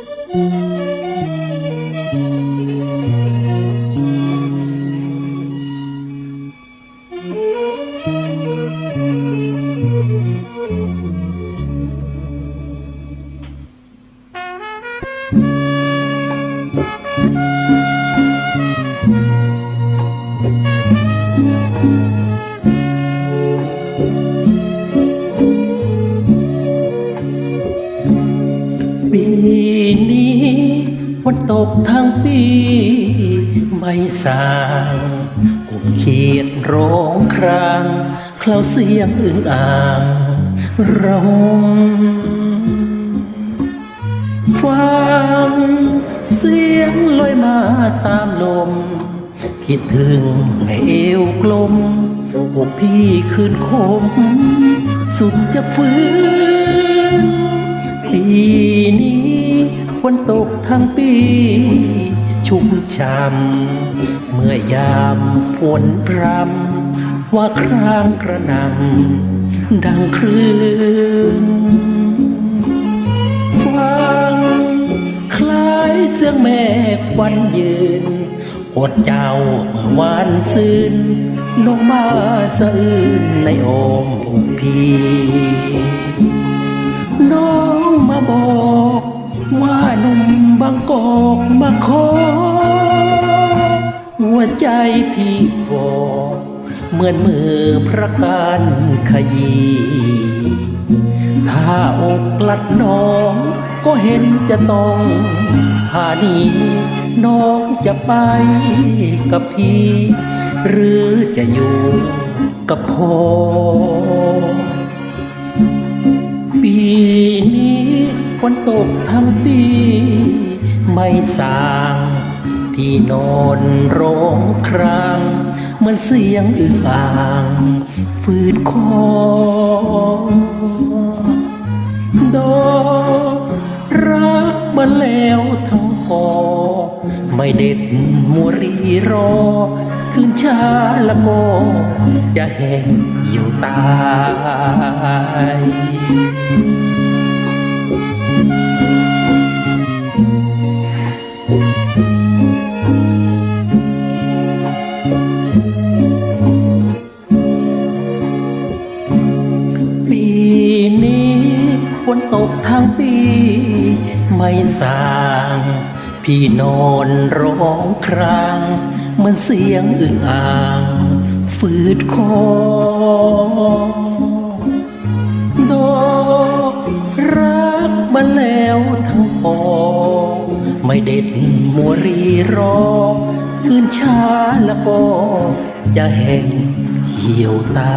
ปี นี้ฝนตกทั้งปี ไม่สางกุบเขียดร้องครางเคล้าเสียงอึ่งอ่างร้องฟังเสียงลอยมาตามลม คิดถึงแม่เอวกลมอกพี่คืนคม สุดจะฟื้นปีนี้ ฝนตกทั้งปี ชุ่มช่ำเมื่อยามฝนพรำว่าครางกระหนำดังคลื่นฟังคล้ายเสียงแม่ควันยืนกดเจ้าเมื่อวานซืนลงมาสะอื้นในโอมพี่ บางกอกมาขอ หัวใจพี่พอเหมือนมือพระการขยีถ้าอกลัดน้อง ก็เห็นจะต้องหานี้น้องจะไปกับพี่ หรือจะอยู่กับพ่อปีนี้ฝนตกทั้งปี ไม่สางพี่นอนร้องครางเหมือนเสียงอึ่งอ่างฝืดคอดอกรักมาแล้วทั้งพอไม่เด็ดมัวรีรอคืนชาละก็จะแห้งอยู่ตาย นตกทั้งปี ไม่สางพี่นอนร้องครางเหมือนเสียงอึ่งอ่าง ฝืดคอดอกรักมาแล้วทั้งปอไม่เด็ดมัวรีรอคืนช้าแล้วก็จะแห้งเหี่ยวตา